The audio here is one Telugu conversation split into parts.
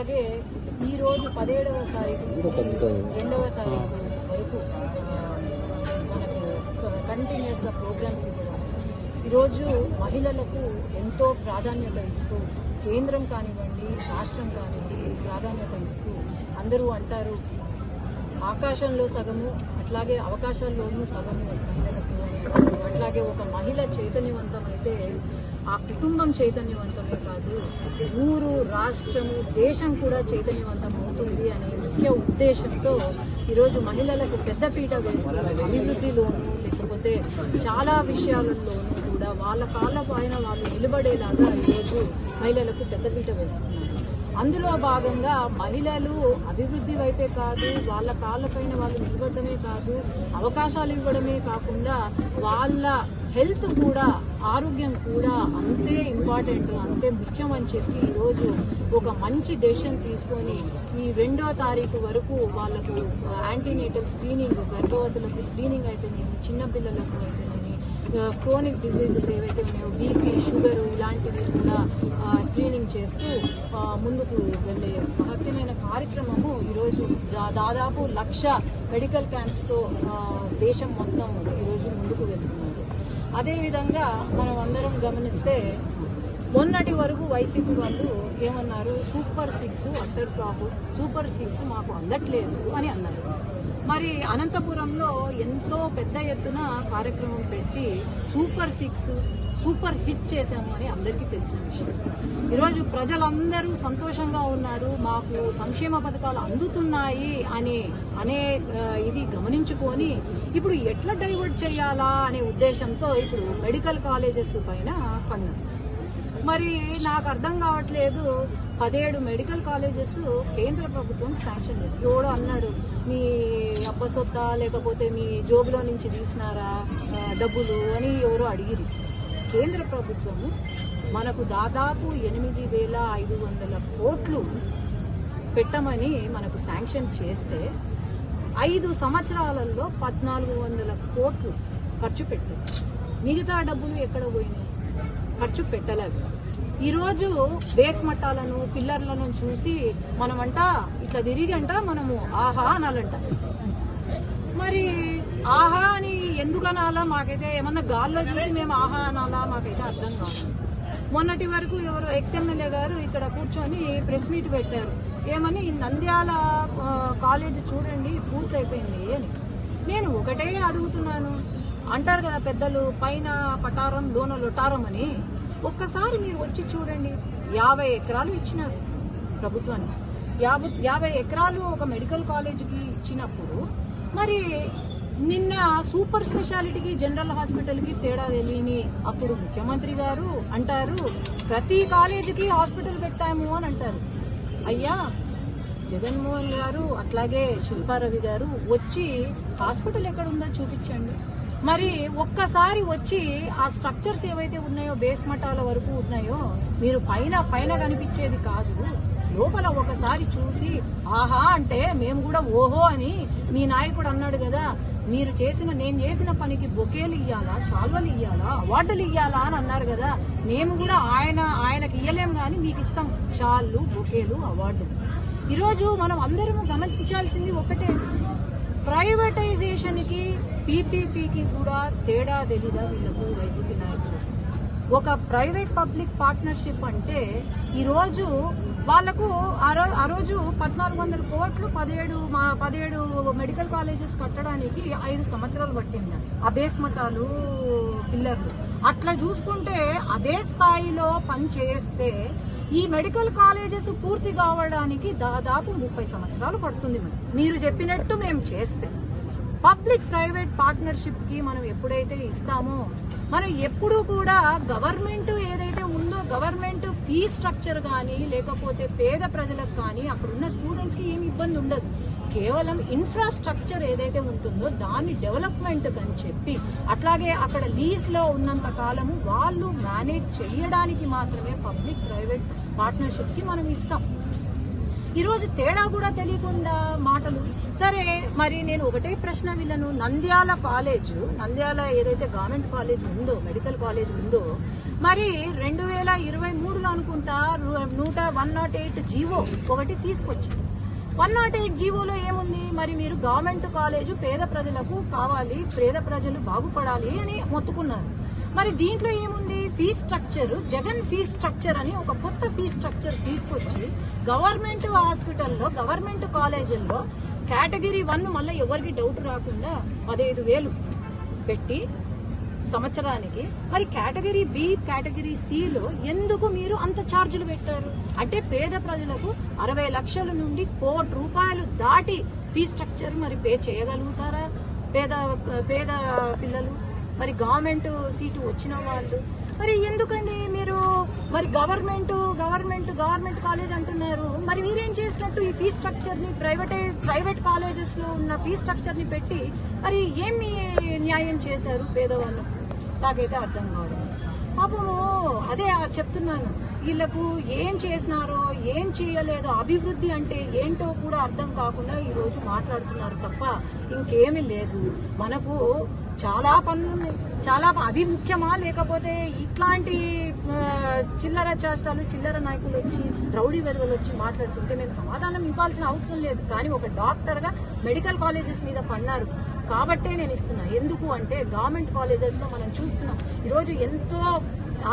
అట్లాగే ఈ రోజు పదిహేడవ తారీఖు రెండవ తారీఖు వరకు మనకు కంటిన్యూస్గా ప్రోగ్రామ్స్ ఇవ్వడం ఈరోజు మహిళలకు ఎంతో ప్రాధాన్యత ఇస్తూ కేంద్రం కానివ్వండి రాష్ట్రం కానివ్వండి ప్రాధాన్యత ఇస్తూ అందరూ అంటారు ఆకాశంలో సగము అట్లాగే అవకాశాల్లోనూ సగము మహిళలకు అట్లాగే ఒక మహిళ చైతన్యవంతమైతే ఆ కుటుంబం చైతన్యవంతమే కాదు ఊరు రాష్ట్రము దేశం కూడా చైతన్యవంతం అవుతుంది అనేది ముఖ్య ఉద్దేశంతో ఈరోజు మహిళలకు పెద్దపీట వేస్తూ అభివృద్ధిలోనూ లేకపోతే చాలా విషయాలలోనూ కూడా వాళ్ళ కాళ్ళ పైన వాళ్ళు నిలబడేలాగా ఈరోజు మహిళలకు పెద్దపీట వేస్తున్నారు. అందులో భాగంగా మహిళలు అభివృద్ధి వైపే కాదు వాళ్ళ కాళ్ళపైన వాళ్ళు నిలబడమే కాదు అవకాశాలు ఇవ్వడమే కాకుండా వాళ్ళ హెల్త్ కూడా ఆరోగ్యం కూడా అంతే ఇంపార్టెంట్ అంతే ముఖ్యం అని చెప్పి ఈరోజు ఒక మంచి డెసిషన్ తీసుకొని ఈ రెండో తారీఖు వరకు వాళ్ళకు యాంటీనేటల్ స్క్రీనింగ్ గర్భవతులకు స్క్రీనింగ్ అయితేనేమి చిన్నపిల్లలకు అయితే క్రోనిక్ డిసీజెస్ ఏవైతే ఉన్నాయో బీపీ షుగర్ ఇలాంటివి కూడా స్క్రీనింగ్ చేస్తూ ముందుకు వెళ్ళే మహత్యమైన కార్యక్రమము ఈరోజు దా- దాదాపు లక్ష మెడికల్ క్యాంప్స్తో దేశం మొత్తం ఈరోజు ముందుకు వెళ్తున్నది. అదేవిధంగా మనం అందరం గమనిస్తే మొన్నటి వరకు వైసీపీ వాళ్ళు ఏమన్నారు? Super six under crop super six మాకు అందట్లేదు అని అన్నారు. మరి అనంతపురంలో ఎంతో పెద్ద ఎత్తున కార్యక్రమం పెట్టి సూపర్ సిక్స్ సూపర్ హిట్ చేశాము అని అందరికీ తెలిసిన విషయం. ఈరోజు ప్రజలందరూ సంతోషంగా ఉన్నారు మాకు సంక్షేమ పథకాలు అందుతున్నాయి అని అనే ఇది గమనించుకొని ఇప్పుడు ఎట్లా డైవర్ట్ చేయాలా అనే ఉద్దేశంతో ఇప్పుడు మెడికల్ కాలేజెస్ పైన పన్ను. మరి నాకు అర్థం కావట్లేదు పదిహేడు మెడికల్ కాలేజెస్ కేంద్ర ప్రభుత్వం శాంక్షన్ లేదు ఎవడో అన్నాడు మీ అబ్బ సొత్త లేకపోతే మీ జోబులో నుంచి తీసినారా డబ్బులు అని ఎవరో అడిగిరి కేంద్ర ప్రభుత్వము మనకు దాదాపు ఎనిమిది వేల ఐదు వందల కోట్లు పెట్టమని మనకు శాంక్షన్ చేస్తే ఐదు సంవత్సరాలలో పద్నాలుగు వందల కోట్లు ఖర్చు పెట్టారు. మిగతా డబ్బులు ఎక్కడ పోయినాయి? ఖర్చు పెట్టలేదు. ఈరోజు బేస్ మట్టాలను పిల్లర్లను చూసి మనమంట ఇట్లా తిరిగంట మనము ఆహా అనాలంట. మరి ఆహా అని ఎందుకు అనాలా? మాకైతే ఏమన్నా గాల్లో చూసి మేము ఆహా అనాలా? మాకైతే అర్థం కాదు. మొన్నటి వరకు ఎవరు ఎక్స్ఎమ్మెల్యే గారు ఇక్కడ కూర్చొని ప్రెస్ మీట్ పెట్టారు. ఏమని నంద్యాల కాలేజ్ చూడండి పూర్తయిపోయింది అని. నేను ఒకటే అడుగుతున్నాను. అంటారు కదా పెద్దలు పైన పటారం లోన లొటారం అని. ఒక్కసారి మీరు వచ్చి చూడండి. యాభై ఎకరాలు ఇచ్చినారు ప్రభుత్వానికి. యాభై యాభై ఎకరాలు ఒక మెడికల్ కాలేజీకి ఇచ్చినప్పుడు మరి నిన్న సూపర్ స్పెషాలిటీకి జనరల్ హాస్పిటల్కి తేడా తెలియని అప్పుడు ముఖ్యమంత్రి గారు అంటారు ప్రతి కాలేజీకి హాస్పిటల్ పెట్టాము అని అంటారు. అయ్యా జగన్మోహన్ గారు అట్లాగే శిల్పారవి గారు వచ్చి హాస్పిటల్ ఎక్కడ ఉందో చూపించండి. మరి ఒక్కసారి వచ్చి ఆ స్ట్రక్చర్స్ ఏవైతే ఉన్నాయో బేస్ మఠాల వరకు ఉన్నాయో మీరు పైన పైన కనిపించేది కాదు. లోపల ఒకసారి చూసి ఆహా అంటే మేము కూడా ఓహో అని మీ నాయకుడు అన్నాడు కదా. మీరు చేసిన నేను చేసిన పనికి బొకేలు ఇయ్యాలా శాల్వలు ఇయ్యాలా అవార్డులు ఇయ్యాలా అని అన్నారు కదా. మేము కూడా ఆయన ఆయనకి ఇయ్యలేము కానీ మీకు ఇస్తాం. షాళ్ళు బొకేలు అవార్డులు. ఈరోజు మనం అందరము గమనించాల్సింది ఒకటే. ప్రైవేటైజేషన్కి పీపీపీకి కూడా తేడా తెలీదా వీళ్ళకు వైసీపీ నాయకులు? ఒక ప్రైవేట్ పబ్లిక్ పార్ట్నర్షిప్ అంటే ఈరోజు వాళ్ళకు ఆ ఆ రోజు పద్నాలుగు వందల కోట్లు పదిహేడు మా పదిహేడు మెడికల్ కాలేజెస్ కట్టడానికి ఐదు సంవత్సరాలు పట్టింది. ఆ బేస్ మఠాలు పిల్లర్లు. అట్లా చూసుకుంటే అదే స్థాయిలో పని చేస్తే ఈ మెడికల్ కాలేజెస్ పూర్తి కావడానికి దాదాపు ముప్పై సంవత్సరాలు పడుతుంది మేడం. మీరు చెప్పినట్టు మేము చేస్తే. పబ్లిక్ ప్రైవేట్ పార్ట్నర్షిప్కి మనం ఎప్పుడైతే ఇస్తామో మనం ఎప్పుడు కూడా గవర్నమెంట్ ఏదైతే ఉందో గవర్నమెంట్ ఫీ స్ట్రక్చర్ కానీ లేకపోతే పేద ప్రజలకు కానీ అక్కడ ఉన్న స్టూడెంట్స్కి ఏమి ఇబ్బంది ఉండదు. కేవలం ఇన్ఫ్రాస్ట్రక్చర్ ఏదైతే ఉంటుందో దాన్ని డెవలప్మెంట్ అని చెప్పి అట్లాగే అక్కడ లీజ్లో ఉన్నంత కాలము వాళ్ళు మేనేజ్ చేయడానికి మాత్రమే పబ్లిక్ ప్రైవేట్ పార్ట్నర్షిప్కి మనం ఇస్తాం. ఈరోజు తేడా కూడా తెలియకుండా మాటలు. సరే మరి నేను ఒకటే ప్రశ్న వీళ్ళను నంద్యాల కాలేజ్ నంద్యాల ఏదైతే గవర్నమెంట్ కాలేజ్ ఉందో మెడికల్ కాలేజ్ ఉందో మరి రెండు వేల ఇరవై మూడులో అనుకుంటా నూట వన్ నాట్ ఎయిట్ జీవో ఒకటి తీసుకొచ్చింది. వన్ నాట్ ఎయిట్ జీవోలో ఏముంది? మరి మీరు గవర్నమెంట్ కాలేజు పేద ప్రజలకు కావాలి పేద ప్రజలు బాగుపడాలి అని మొత్తుకున్నారు. మరి దీంట్లో ఏముంది? Fee structure Jagan fee structure అని ఒక కొత్త ఫీ స్ట్రక్చర్ తీసుకొచ్చి గవర్నమెంట్ హాస్పిటల్లో గవర్నమెంట్ కాలేజీల్లో కేటగిరీ వన్ మళ్ళీ ఎవరికి డౌట్ రాకుండా పదహైదు వేలు పెట్టి సంవత్సరానికి. మరి కేటగిరీ బి కేటగిరీ సిలో ఎందుకు మీరు అంత ఛార్జీలు పెట్టారు? అంటే పేద ప్రజలకు అరవై లక్షల నుండి కోటి రూపాయలు దాటి ఫీ స్ట్రక్చర్ మరి పే చేయగలుగుతారా? పేద పేద పిల్లలు? మరి గవర్నమెంట్ సీటు వచ్చిన వాళ్ళు? మరి ఎందుకండి మీరు మరి గవర్నమెంట్ గవర్నమెంట్ గవర్నమెంట్ కాలేజ్ అంటున్నారు. మరి మీరేం చేసినట్టు ఈ ఫీ స్ట్రక్చర్ని ప్రైవేట్ ప్రైవేట్ కాలేజెస్లో ఉన్న ఫీ స్ట్రక్చర్ని పెట్టి మరి ఏమి న్యాయం చేశారు పేదవాళ్ళు? నాకైతే అర్థం కావడం పాపము అదే చెప్తున్నాను. వీళ్ళకు ఏం చేసినారో ఏం చేయలేదో అభివృద్ధి అంటే ఏంటో కూడా అర్థం కాకుండా ఈరోజు మాట్లాడుతున్నారు తప్ప ఇంకేమీ లేదు. మనకు చాలా పనులు చాలా అవి ముఖ్యమా? లేకపోతే ఇట్లాంటి చిల్లర చేష్టాలు చిల్లర నాయకులు వచ్చి రౌడీ వెదవలు వచ్చి మాట్లాడుతుంటే మేము సమాధానం ఇవ్వాల్సిన అవసరం లేదు. కానీ ఒక డాక్టర్గా మెడికల్ కాలేజెస్ మీద పన్నారు. కాబట్టే నేను ఇస్తున్నా. ఎందుకు అంటే గవర్నమెంట్ కాలేజెస్లో మనం చూస్తున్నాం. ఈరోజు ఎంతో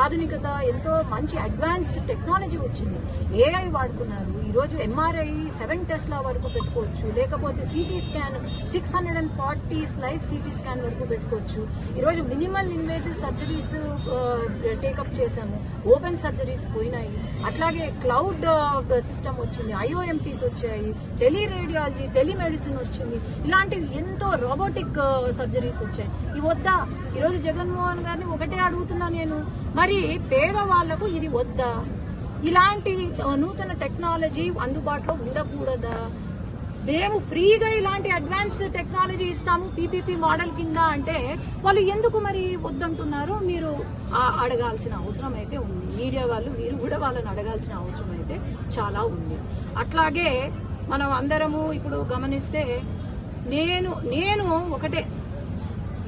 ఆధునికత ఎంతో మంచి అడ్వాన్స్డ్ టెక్నాలజీ వచ్చింది. ఏఐ వాడుతున్నారు. ఈరోజు ఎంఆర్ఐ సెవెన్ టెస్ట్ల వరకు పెట్టుకోవచ్చు. లేకపోతే CT scan six hundred and forty slice CT scan వరకు పెట్టుకోవచ్చు. ఈరోజు minimal invasive surgeries take up చేశాము. ఓపెన్ సర్జరీస్ పోయినాయి. అట్లాగే క్లౌడ్ సిస్టమ్ వచ్చింది. ఐఓఎంటీస్ వచ్చాయి. టెలి రేడియాలజీ టెలిమెడిసిన్ వచ్చింది. ఇలాంటివి ఎంతో రోబోటిక్ సర్జరీస్ వచ్చాయి. ఈ వద్దా ఈరోజు జగన్మోహన్ గారిని ఒకటే అడుగుతున్నా నేను. మరి పేదవాళ్ళకు ఇది వద్దా? ఇలాంటి నూతన టెక్నాలజీ అందుబాటులో ఉండకూడదా? మేము ఫ్రీగా ఇలాంటి అడ్వాన్స్ టెక్నాలజీ ఇస్తాము పీపీపీ మోడల్ కింద అంటే వాళ్ళు ఎందుకు మరి వద్దంటున్నారు? మీరు అడగాల్సిన అవసరం అయితే ఉంది. మీడియా వాళ్ళు మీరు కూడా వాళ్ళని అడగాల్సిన అవసరం అయితే చాలా ఉంది. అట్లాగే మనం అందరము ఇప్పుడు గమనిస్తే నేను నేను ఒకటే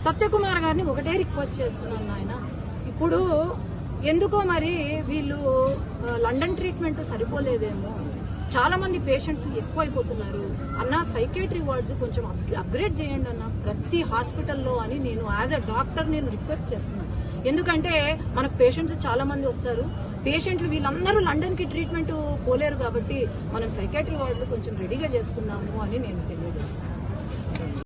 సత్యకుమార్ గారిని ఒకటే రిక్వెస్ట్ చేస్తున్నాను ఆయన ఇప్పుడు ఎందుకో మరి వీళ్ళు లండన్ ట్రీట్మెంట్ సరిపోలేదేమో. చాలా మంది పేషెంట్స్ ఎక్కువైపోతున్నారు. అన్న సైకేట్రీ వార్డ్స్ కొంచెం అప్గ్రేడ్ చేయండి అన్న. ప్రతి హాస్పిటల్లో అని నేను యాజ్ అ డాక్టర్ నేను రిక్వెస్ట్ చేస్తున్నాను ఎందుకంటే మనకు పేషెంట్స్ చాలా మంది వస్తారు. పేషెంట్లు వీళ్ళందరూ లండన్కి ట్రీట్మెంట్ పోలేరు కాబట్టి మనం సైకేట్రీ వార్డులు కొంచెం రెడీగా చేసుకున్నాము అని నేను తెలియజేస్తాను